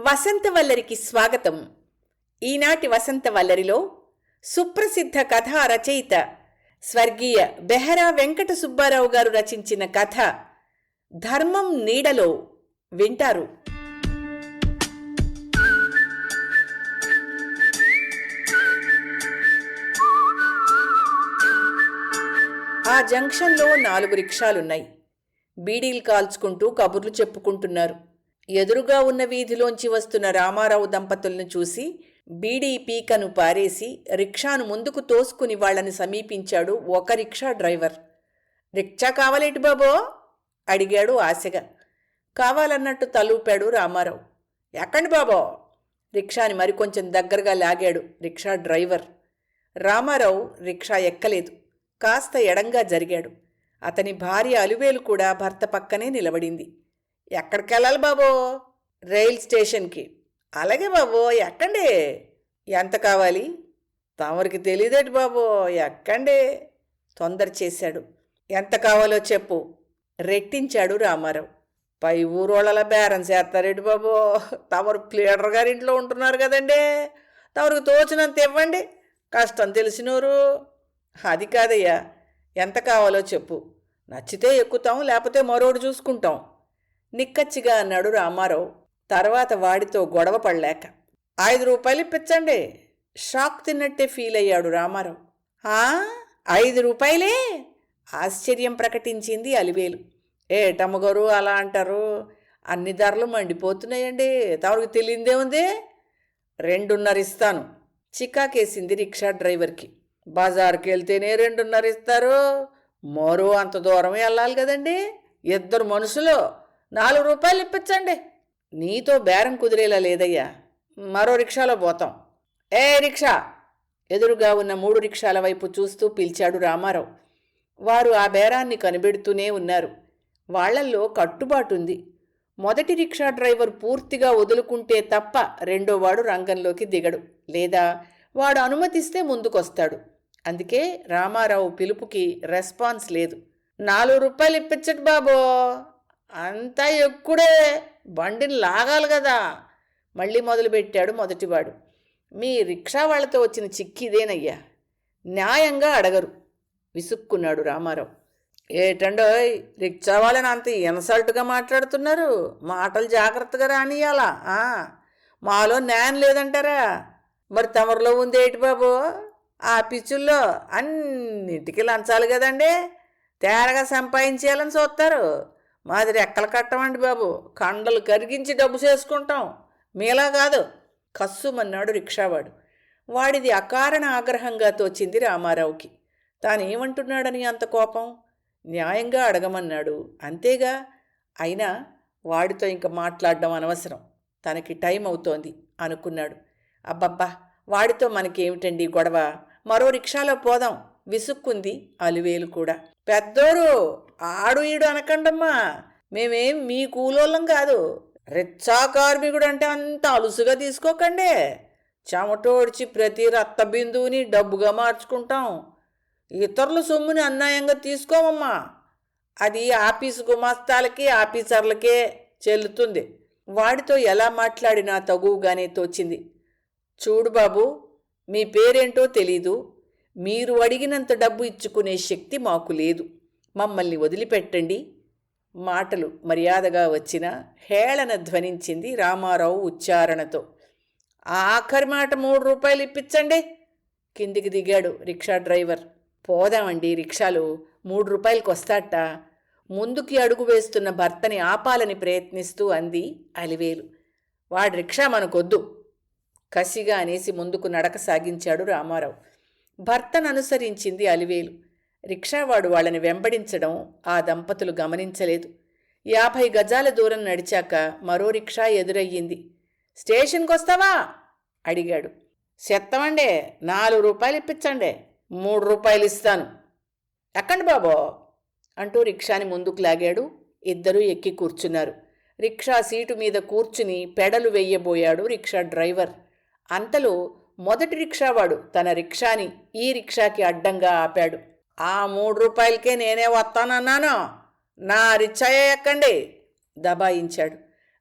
వసంతవల్లరికి స్వాగతం. ఈనాటి వసంతవల్లరిలో సుప్రసిద్ధ కథా రచయిత స్వర్గీయ బెహరా వెంకట సుబ్బారావు గారు రచించిన కథ ధర్మం నీడలో వింటారు. ఆ జంక్షన్లో నాలుగు రిక్షాలున్నాయి. బీడీలు కాల్చుకుంటూ కబుర్లు చెప్పుకుంటున్నారు. ఎదురుగా ఉన్న వీధిలోంచి వస్తున్న రామారావు దంపతులను చూసి బీడీ పీకను పారేసి రిక్షాను ముందుకు తోసుకుని వాళ్ళని సమీపించాడు ఒక రిక్షా డ్రైవర్. రిక్షా కావాలేటి బాబో? అడిగాడు ఆశగా. కావాలన్నట్టు తలూపాడు రామారావు. ఎక్కండి బాబో! రిక్షాని మరికొంచెం దగ్గరగా లాగాడు రిక్షా డ్రైవర్. రామారావు రిక్షా ఎక్కలేదు. కాస్త ఎడంగా జరిగాడు. అతని భార్య అలువేలు కూడా భర్త పక్కనే నిలబడింది. ఎక్కడికెళ్ళాలి బాబో? రైల్ స్టేషన్కి. అలాగే బాబో ఎక్కండి. ఎంత కావాలి? తమరికి తెలియదేటి బాబో ఎక్కండి. తొందర చేశాడు. ఎంత కావాలో చెప్పు. రెట్టించాడు రామారావు. పై ఊరోళ్ళ బేరం చేస్తారేటి బాబు? తమరు ప్లేడర్ గారి ఇంట్లో ఉంటున్నారు కదండి. తమరికి తోచినంత ఇవ్వండి. కష్టం తెలిసినోరు. అది కాదయ్యా. ఎంత కావాలో చెప్పు. నచ్చితే ఎక్కుతాం లేకపోతే మరోడు చూసుకుంటాం. నిక్కచ్చిగా అన్నాడు రామారావు. తర్వాత వాడితో గొడవ పడలేక. ఐదు రూపాయలు ఇప్పించండి. షాక్ తిన్నట్టే ఫీల్ అయ్యాడు రామారావు. ఆ? ఐదు రూపాయలే? ఆశ్చర్యం ప్రకటించింది అలివేలు. ఏ టమ్మగారు అలా అంటారు? అన్ని ధరలు మండిపోతున్నాయండి. తమకు తెలియదే ఉంది? రెండున్నర ఇస్తాను. చికాకేసింది రిక్షా డ్రైవర్కి. బజార్కి వెళ్తేనే రెండున్నర ఇస్తారు. మరో అంత దూరం వెళ్ళాలి కదండి? ఇద్దరు మనుషులు. నాలుగు రూపాయలు ఇప్పించండి. నీతో బేరం కుదిరేలా లేదయ్యా. మరో రిక్షాలో పోతాం. ఏ రిక్షా? ఎదురుగా ఉన్న మూడు రిక్షాల వైపు చూస్తూ పిలిచాడు రామారావు. వారు ఆ బేరాన్ని కనిపెడుతూనే ఉన్నారు. వాళ్ళల్లో కట్టుబాటుంది. మొదటి రిక్షా డ్రైవర్ పూర్తిగా వదులుకుంటే తప్ప రెండోవాడు రంగంలోకి దిగడు. లేదా వాడు అనుమతిస్తే ముందుకొస్తాడు. అందుకే రామారావు పిలుపుకి రెస్పాన్స్ లేదు. నాలుగు రూపాయలు ఇప్పించట్ బాబో. అంతా ఎక్కుడే బండిని లాగాలి కదా. మళ్ళీ మొదలుపెట్టాడు మొదటివాడు. మీ రిక్షా వాళ్ళతో వచ్చిన చిక్కిదేనయ్యా న్యాయంగా అడగరు. విసుక్కున్నాడు రామారావు. ఏటండోయ్ రిక్షా వాళ్ళని అంత ఇన్సల్ట్గా మాట్లాడుతున్నారు. మాటలు జాగ్రత్తగా రానియాలా మాలో న్యాయం లేదంటారా? మరి తమరిలో ఉంది ఏటి బాబు? ఆ పిచ్చుల్లో అన్నిటికీ లంచాలి కదండి. తేరగా సంపాదించేయాలని చూస్తారు. మాది రెక్కలు కట్టమండి బాబు. కండలు కరిగించి డబ్బు చేసుకుంటాం. మీలా కాదు. కస్సుమన్నాడు రిక్షావాడు. వాడిది అకారణ ఆగ్రహంగా తోచింది రామారావుకి. తానేమంటున్నాడని అంత కోపం? న్యాయంగా అడగమన్నాడు. అంతేగా? అయినా వాడితో ఇంక మాట్లాడడం అనవసరం. తనకి టైం అవుతోంది అనుకున్నాడు. అబ్బబ్బా! వాడితో మనకేమిటండి గొడవ? మరో రిక్షాలో పోదాం. విసుక్కుంది అలివేలు కూడా. పెద్దోరు! ఆడు ఈడు అనకండమ్మా. మేమేం మీ కూలోళ్ళం కాదు. రిచ్చా కార్మికుడు అంటే అంత అలుసుగా తీసుకోకండి. చెమటోడ్చి ప్రతి రక్త బిందువుని డబ్బుగా మార్చుకుంటాం. ఇతరుల సొమ్ముని అన్యాయంగా తీసుకోమమ్మా. అది ఆఫీసు గుమాస్తాలకి ఆఫీసర్లకే చెల్లుతుంది. వాడితో ఎలా మాట్లాడినా తగువుగానే తోచింది. చూడు బాబు మీ పేరేంటో తెలీదు. మీరు అడిగినంత డబ్బు ఇచ్చుకునే శక్తి మాకు లేదు. మమ్మల్ని వదిలిపెట్టండి. మాటలు మర్యాదగా వచ్చిన హేళన ధ్వనించింది రామారావు ఉచ్చారణతో. ఆఖరి మాట మూడు రూపాయలు ఇప్పించండి. కిందికి దిగాడు రిక్షా డ్రైవర్. పోదామండి రిక్షాలు. మూడు రూపాయలకు వస్తాట. ముందుకి అడుగు వేస్తున్న భర్తని ఆపాలని ప్రయత్నిస్తూ అంది అలివేలు. వాడి రిక్షా మనకొద్దు. కసిగా అనేసి ముందుకు నడక సాగించాడు రామారావు. భర్తను అనుసరించింది అలివేలు. రిక్షావాడు వాళ్ళని వెంబడించడం ఆ దంపతులు గమనించలేదు. యాభై గజాల దూరం నడిచాక మరో రిక్షా ఎదురయ్యింది. స్టేషన్కి వస్తావా అడిగాడు. చెత్తమండే నాలుగు రూపాయలు ఇప్పించండి మూడు రూపాయలు ఇస్తాను. ఎక్కండి బాబో అంటూ రిక్షాని ముందుకు లాగాడు. ఇద్దరూ ఎక్కి కూర్చున్నారు. రిక్షా సీటు మీద కూర్చుని పెడలు వెయ్యబోయాడు రిక్షా డ్రైవర్. అంతలో మొదటి రిక్షావాడు తన రిక్షాని ఈ రిక్షాకి అడ్డంగా ఆపాడు. ఆ మూడు రూపాయలకే నేనే వస్తానన్నాను. నా రిక్షాయ ఎక్కండి దబాయించాడు.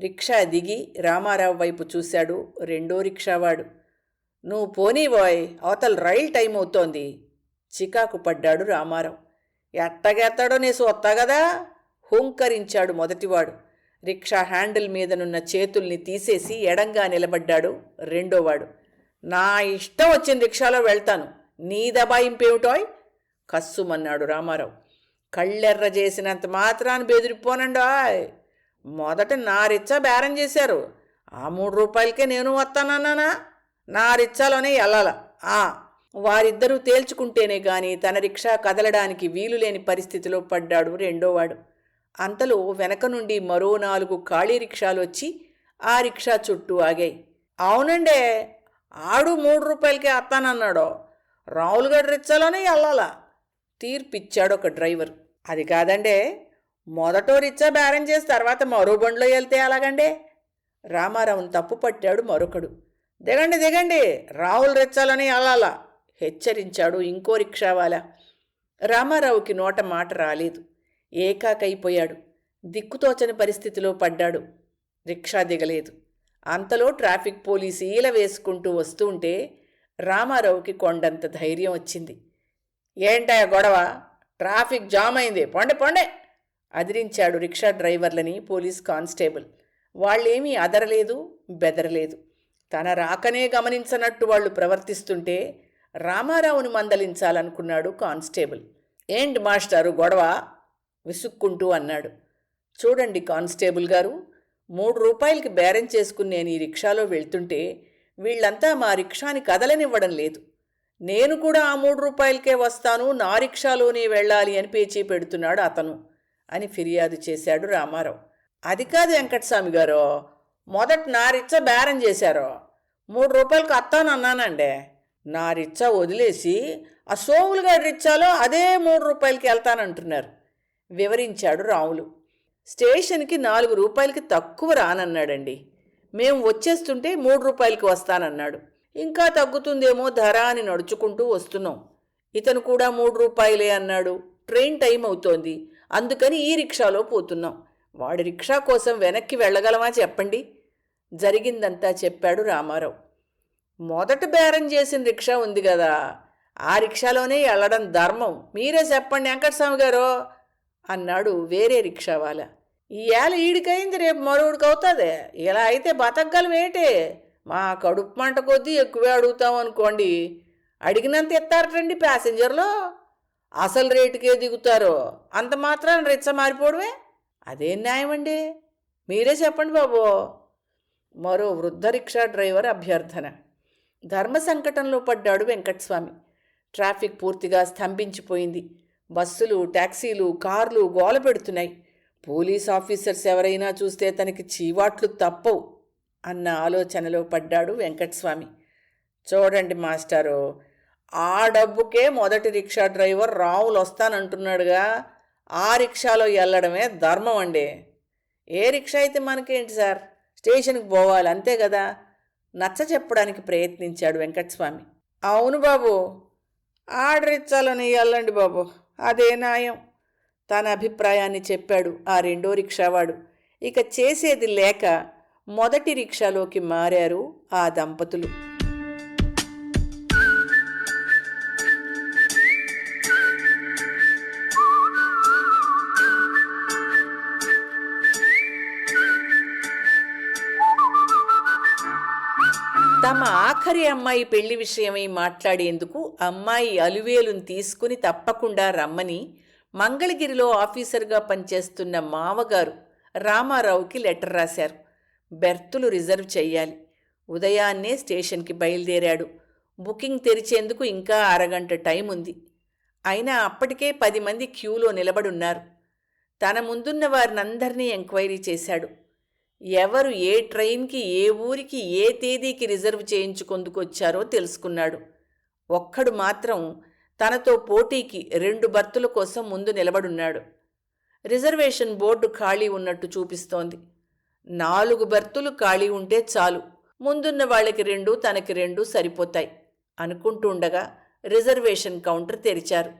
రిక్షా దిగి రామారావు వైపు చూశాడు రెండో రిక్షావాడు. నువ్వు పోనీవోయ్ అవతల రైల్ టైం అవుతోంది. చికాకు పడ్డాడు రామారావు. ఎట్టగెత్తాడో నే సొత్తా కదా హుంకరించాడు మొదటివాడు. రిక్షా హ్యాండిల్ మీదనున్న చేతుల్ని తీసేసి ఎడంగా నిలబడ్డాడు రెండోవాడు. నా ఇష్టం వచ్చిన రిక్షాలో వెళ్తాను. నీ దబాయింపేమిటోయ్ కస్సుమన్నాడు రామారావు. కళ్ళెర్ర చేసినంత మాత్రాన్ని బెదిరిపోనండాయ్ మొదట నారిచ్చా బేరం చేశారు. ఆ మూడు రూపాయలకే నేను వస్తానన్నానా? నా రిచ్చాలోనే వెళ్ళాల ఆ వారిద్దరూ తేల్చుకుంటేనే గాని తన రిక్షా కదలడానికి వీలు లేని పరిస్థితిలో పడ్డాడు రెండోవాడు. అంతలో వెనక నుండి మరో నాలుగు ఖాళీ రిక్షాలు వచ్చి ఆ రిక్షా చుట్టూ ఆగాయి. అవునండే ఆడు మూడు రూపాయలకే అత్తానన్నాడో రావులగడ్డ రిచ్చాలోనే వెళ్ళాలా తీర్పిచ్చాడు ఒక డ్రైవర్. అది కాదండే మొదటో రిచ్చా బేరం చేసి తర్వాత మరో బండిలో వెళ్తే అలాగండే రామారావుని తప్పు పట్టాడు మరొకడు. దిగండి దిగండి రావులు రెచ్చాలని అలా హెచ్చరించాడు ఇంకో రిక్షావాలా. రామారావుకి నోట మాట రాలేదు. ఏకాకైపోయాడు. దిక్కుతోచని పరిస్థితిలో పడ్డాడు. రిక్షా దిగలేదు. అంతలో ట్రాఫిక్ పోలీసు ఈల వేసుకుంటూ వస్తుంటే రామారావుకి కొండంత ధైర్యం వచ్చింది. ఏంటా గొడవ? ట్రాఫిక్ జామ్ అయింది. పొండే పొండే. అదిరించాడు రిక్షా డ్రైవర్లని పోలీస్ కానిస్టేబుల్. వాళ్ళేమీ అదరలేదు బెదరలేదు. తన రాకనే గమనించనట్టు వాళ్ళు ప్రవర్తిస్తుంటే రామారావుని మందలించాలనుకున్నాడు కానిస్టేబుల్. ఏంటి మాస్టారు గొడవ? విసుక్కుంటూ అన్నాడు. చూడండి కానిస్టేబుల్ గారు మూడు రూపాయలకి బేరం చేసుకుని నేను ఈ రిక్షాలో వెళ్తుంటే వీళ్ళంతా మా రిక్షాని కదలనివ్వడం లేదు. నేను కూడా ఆ మూడు రూపాయలకే వస్తాను నా రిక్షాలోనే వెళ్ళాలి అని పేచీ పెడుతున్నాడు అతను అని ఫిర్యాదు చేశాడు రామారావు. అది కాదు వెంకటస్వామి గారు మొదట నా రిచ్చ బేరం చేశారు. మూడు రూపాయలకు అత్తానన్నానండే నా రిచ్చ వదిలేసి ఆ సోములుగా రిచ్చాలో అదే మూడు రూపాయలకి వెళ్తానంటున్నారు వివరించాడు రాములు. స్టేషన్కి నాలుగు రూపాయలకి తక్కువ రానన్నాడండి. మేము వచ్చేస్తుంటే మూడు రూపాయలకి వస్తానన్నాడు. ఇంకా తగ్గుతుందేమో ధర అని నడుచుకుంటూ వస్తున్నాం. ఇతను కూడా మూడు రూపాయలే అన్నాడు. ట్రైన్ టైం అవుతోంది. అందుకని ఈ రిక్షాలో పోతున్నాం. వాడి రిక్షా కోసం వెనక్కి వెళ్ళగలమా చెప్పండి? జరిగిందంతా చెప్పాడు రామారావు. మొదట బేరం చేసిన రిక్షా ఉంది కదా. ఆ రిక్షాలోనే వెళ్ళడం ధర్మం. మీరే చెప్పండి వెంకటస్వామి గారు అన్నాడు వేరే రిక్షా వాళ్ళ ఈ ఏళ ఈడికైంది రేపు మరొకడికి అవుతుంది? ఇలా అయితే బతకగలం ఏంటే మా కడుపు మంట కొద్దీ ఎక్కువే అడుగుతాం అనుకోండి. అడిగినంత ఎత్తారటండి ప్యాసింజర్లు. అసలు రేటుకే దిగుతారో. అంత మాత్రం రిచ్చ మారిపోవడమే. అదేం న్యాయం అండి మీరే చెప్పండి బాబు. మరో వృద్ధ రిక్షా డ్రైవర్ అభ్యర్థన. ధర్మ సంకటంలో పడ్డాడు వెంకటస్వామి. ట్రాఫిక్ పూర్తిగా స్తంభించిపోయింది. బస్సులు టాక్సీలు కార్లు గోల పెడుతున్నాయి. పోలీస్ ఆఫీసర్స్ ఎవరైనా చూస్తే తనకి చీవాట్లు తప్పవు. అన్న ఆలోచనలో పడ్డాడు వెంకటస్వామి. చూడండి మాస్టారు ఆ డబ్బుకే మొదటి రిక్షా డ్రైవర్ రావులు వస్తానంటున్నాడుగా. ఆ రిక్షాలో వెళ్ళడమే ధర్మం అండి. ఏ రిక్షా అయితే మనకేంటి సార్? స్టేషన్కి పోవాలి అంతే కదా? నచ్చ చెప్పడానికి ప్రయత్నించాడు వెంకటస్వామి. అవును బాబు ఆర్డర్ వెళ్ళండి బాబు అదే న్యాయం. తన అభిప్రాయాన్ని చెప్పాడు ఆ రెండో రిక్షావాడు. ఇక చేసేది లేక మొదటి రిక్షాలోకి మారారు ఆ దంపతులు. తమ ఆఖరి అమ్మాయి పెళ్ళి విషయమై మాట్లాడేందుకు అమ్మాయి అలువేలును తీసుకుని తప్పకుండా రమ్మని మంగళగిరిలో ఆఫీసర్గా పనిచేస్తున్న మామగారు రామారావుకి లెటర్ రాశారు. బెర్తులు రిజర్వ్ చెయ్యాలి. ఉదయాన్నే స్టేషన్కి బయలుదేరాడు. బుకింగ్ తెరిచేందుకు ఇంకా అరగంట టైం ఉంది అయినా అప్పటికే పది మంది క్యూలో నిలబడున్నారు. తన ముందున్న వారినందరినీ ఎంక్వైరీ చేశాడు. ఎవరు ఏ ట్రైన్కి ఏ ఊరికి ఏ తేదీకి రిజర్వ్ చేయించుకొందుకొచ్చారో తెలుసుకున్నాడు. ఒక్కడు మాత్రం తనతో పోటీకి రెండు బర్తుల కోసం ముందు నిలబడున్నాడు. రిజర్వేషన్ బోర్డు ఖాళీ ఉన్నట్టు చూపిస్తోంది. నాలుగు బెర్తులు ఖాళీ ఉంటే చాలు. ముందున్న వాళ్ళకి రెండు తనకి రెండు సరిపోతాయి అనుకుంటుండగా రిజర్వేషన్ కౌంటర్ తెరిచారు.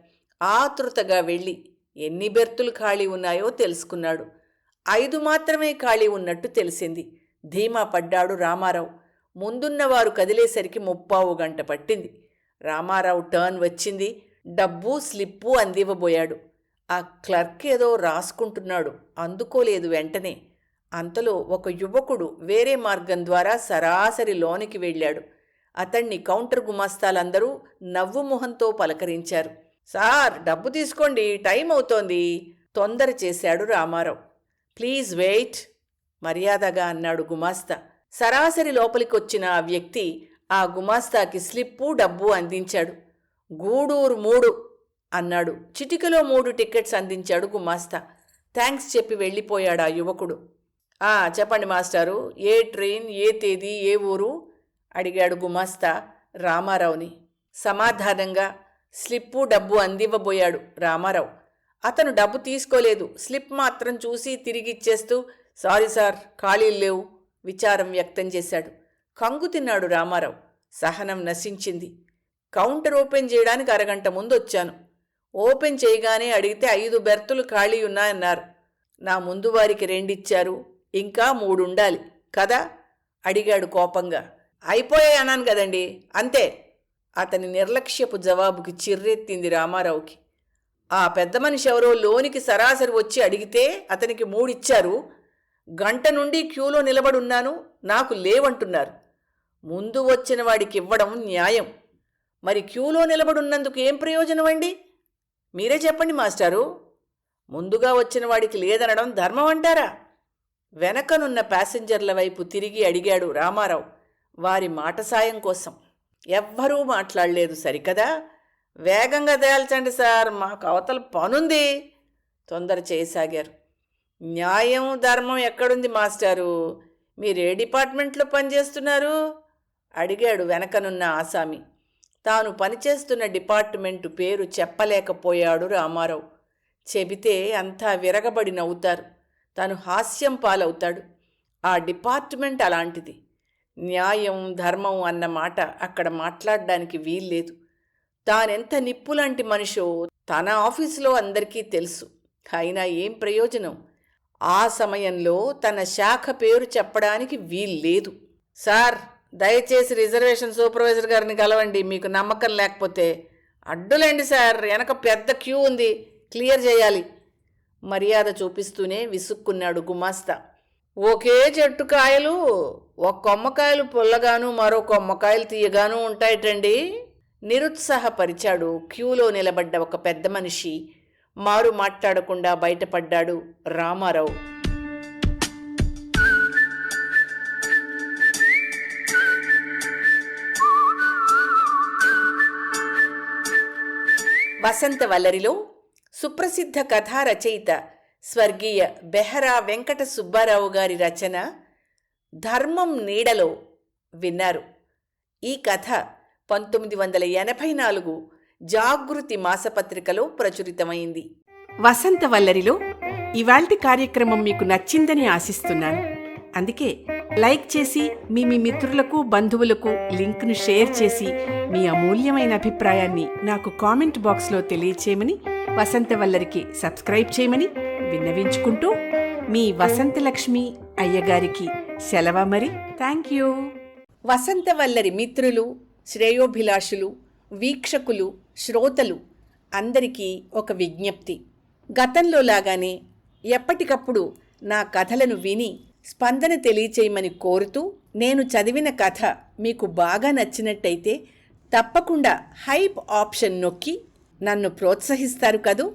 ఆతృతగా వెళ్ళి ఎన్ని బెర్తులు ఖాళీ ఉన్నాయో తెలుసుకున్నాడు. ఐదు మాత్రమే ఖాళీ ఉన్నట్టు తెలిసింది. ధీమా పడ్డాడు రామారావు. ముందున్నవారు కదిలేసరికి ముప్పావు గంట పట్టింది. రామారావు టర్న్ వచ్చింది. డబ్బు స్లిప్పు అందివ్వబోయాడు. ఆ క్లర్క్ ఏదో రాసుకుంటున్నాడు. అందుకోలేదు వెంటనే. అంతలో ఒక యువకుడు వేరే మార్గం ద్వారా సరాసరి లోనికి వెళ్ళాడు. అతన్ని కౌంటర్ గుమాస్తాలందరూ నవ్వు మొహంతో పలకరించారు. సార్ డబ్బు తీసుకోండి టైం అవుతోంది తొందర చేశాడు రామారావు. ప్లీజ్ వెయిట్ మర్యాదగా అన్నాడు గుమాస్తా. సరాసరి లోపలికొచ్చిన ఆ వ్యక్తి ఆ గుమాస్తాకి స్లిప్పు డబ్బు అందించాడు. గూడూరు మూడు అన్నాడు. చిటికలో మూడు టికెట్స్ అందించాడు గుమాస్తా. థ్యాంక్స్ చెప్పి వెళ్ళిపోయాడు ఆ యువకుడు. చెప్పండి మాస్టారు. ఏ ట్రైన్ ఏ తేదీ ఏ ఊరు? అడిగాడు గుమాస్తా రామారావుని. సమాధానంగా స్లిప్పు డబ్బు అందివ్వబోయాడు రామారావు. అతను డబ్బు తీసుకోలేదు. స్లిప్ మాత్రం చూసి తిరిగిచ్చేస్తూ సారీ సార్ ఖాళీలు లేవు విచారం వ్యక్తం చేశాడు. కంగు తిన్నాడు రామారావు. సహనం నశించింది. కౌంటర్ ఓపెన్ చేయడానికి అరగంట ముందు వచ్చాను ఓపెన్ చేయగానే అడిగితే ఐదు బెర్తులు ఖాళీ ఉన్నాయన్నారు. నా ముందు వారికి రెండిచ్చారు. ఇంకా మూడుండాలి కదా? అడిగాడు కోపంగా. అయిపోయాయి అన్నాను కదండి అంతే. అతని నిర్లక్ష్యపు జవాబుకి చిర్రెత్తింది రామారావుకి. ఆ పెద్ద మనిషి ఎవరో లోనికి సరాసరి వచ్చి అడిగితే అతనికి మూడిచ్చారు. గంట నుండి క్యూలో నిలబడున్నాను నాకు లేవంటున్నారు. ముందు వచ్చిన వాడికి ఇవ్వడం న్యాయం. మరి క్యూలో నిలబడున్నందుకు ఏం ప్రయోజనం అండి? మీరే చెప్పండి మాస్టారు. ముందుగా వచ్చిన వాడికి లేదనడం ధర్మం అంటారా? వెనకనున్న ప్యాసింజర్ల వైపు తిరిగి అడిగాడు రామారావు. వారి మాట సాయం కోసం. ఎవ్వరూ మాట్లాడలేదు సరికదా? వేగంగా తేల్చండి సార్ మాకు అవతల పనుంది. తొందర చేయసాగారు. న్యాయం ధర్మం ఎక్కడుంది మాస్టారు? మీరే డిపార్ట్మెంట్లో పనిచేస్తున్నారు? అడిగాడు వెనకనున్న ఆసామి. తాను పనిచేస్తున్న డిపార్ట్మెంటు పేరు చెప్పలేకపోయాడు రామారావు. చెబితే అంతా విరగబడి నవ్వుతారు. తను హాస్యం పాలవుతాడు. ఆ డిపార్ట్మెంట్ అలాంటిది. న్యాయం ధర్మం అన్న మాట అక్కడ మాట్లాడడానికి వీల్లేదు. తానెంత నిప్పులాంటి మనిషో తన ఆఫీసులో అందరికీ తెలుసు. అయినా ఏం ప్రయోజనం? ఆ సమయంలో తన శాఖ పేరు చెప్పడానికి వీల్లేదు. సార్ దయచేసి రిజర్వేషన్ సూపర్వైజర్ గారిని కలవండి. మీకు నమ్మకం లేకపోతే అడ్డులేండి సార్. వెనక పెద్ద క్యూ ఉంది. క్లియర్ చేయాలి. మర్యాద చూపిస్తూనే విసుక్కున్నాడు గుమాస్తా. ఒకే చెట్టు కాయలు ఒక కొమ్మకాయలు పుల్లగాను మరో కొమ్మకాయలు తీయగాను ఉంటాయటండి. నిరుత్సాహపరిచాడు క్యూలో నిలబడ్డ ఒక పెద్ద మనిషి. మారు మాట్లాడకుండా బయటపడ్డాడు రామారావు. వసంత వల్లరిలో సుప్రసిద్ధ కథా రచయిత స్వర్గీయ బెహరా వెంకట సుబ్బారావు గారి రచన ధర్మం నీడలో విన్నారు. ఈ కథ పంతొమ్మిది వందల ఎనభై నాలుగు జాగృతి మాసపత్రికలో ప్రచురితమైంది. వసంత వల్లరిలో ఇవాల్టి కార్యక్రమం మీకు నచ్చిందని ఆశిస్తున్నాను. అందుకే లైక్ చేసి మీ మీ మిత్రులకు బంధువులకు లింక్ను షేర్ చేసి మీ అమూల్యమైన అభిప్రాయాన్ని నాకు కామెంట్ బాక్స్లో తెలియచేయమని వసంత వల్లరికి సబ్స్క్రైబ్ చేయమని విన్నవించుకుంటూ మీ వసంతలక్ష్మి అయ్యగారికి సెలవ మరి. థ్యాంక్ యూ వసంతవల్లరి మిత్రులు శ్రేయోభిలాషులు వీక్షకులు శ్రోతలు అందరికీ ఒక విజ్ఞప్తి. గతంలో లాగానే ఎప్పటికప్పుడు నా కథలను విని స్పందన తెలియచేయమని కోరుతూ నేను చదివిన కథ మీకు బాగా నచ్చినట్టయితే తప్పకుండా హైప్ ఆప్షన్ నొక్కి నన్ను ప్రోత్సహిస్తారు కదూ?